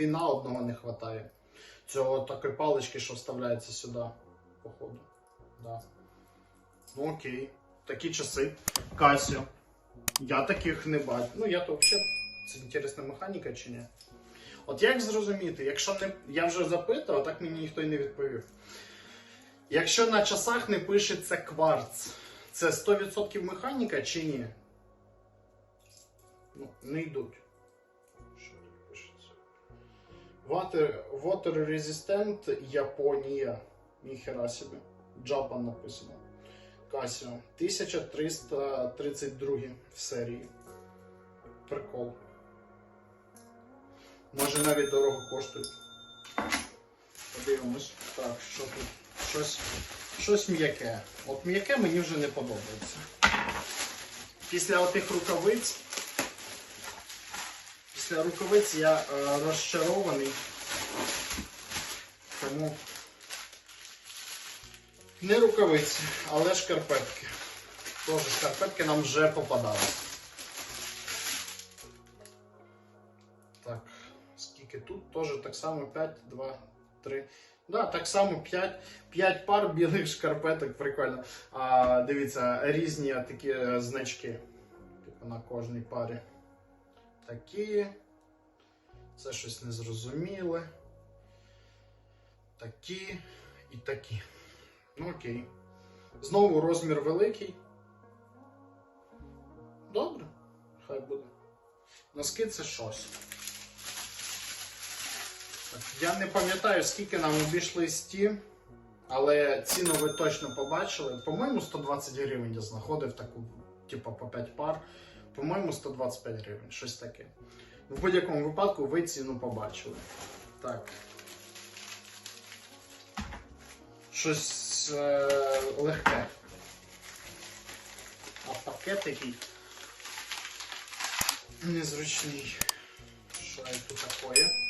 двіна одного не вистачає. Цього такої палички, що вставляється сюди, походу. Да. Ну окей. Такі часи. Касіо. Я таких не бачу. Ну я то взагалі. Це інтересна механіка чи ні? От як зрозуміти, якщо не. Я вже запитав, а так мені ніхто й не відповів. Якщо на часах не пишеться кварц, це 100% механіка чи ні? Ну, не йдуть. Water, water Resistant Японія. Ніхера собі. Japan написано. Casio. 1332 в серії. Прикол. Може навіть дорого коштують. Подивимось. Так, що тут? Щось, щось м'яке. От м'яке мені вже не подобається. Після отих рукавиць. Після рукавиць я е, розчарований. Тому не рукавиці, але шкарпетки. Тоже шкарпетки нам вже попадались. Так, скільки тут? Теж так само 5, 2, 3. Да, так само 5, 5 пар білих шкарпеток, прикольно. А, дивіться, різні такі е, значки. Типу на кожній парі. Такі. Це щось незрозуміле. Такі і такі. Ну окей. Знову розмір великий. Добре, хай буде. Носки це щось. Я не пам'ятаю, скільки нам обійшлись ті, але ціну ви точно побачили. По-моєму, 120 гривень я знаходив таку, типу, по 5 пар. По-моєму, 125 гривень, щось таке. В будь-якому випадку ви ціну побачили. Так. Щось е, легке. А пакет який незручний. Що це таке?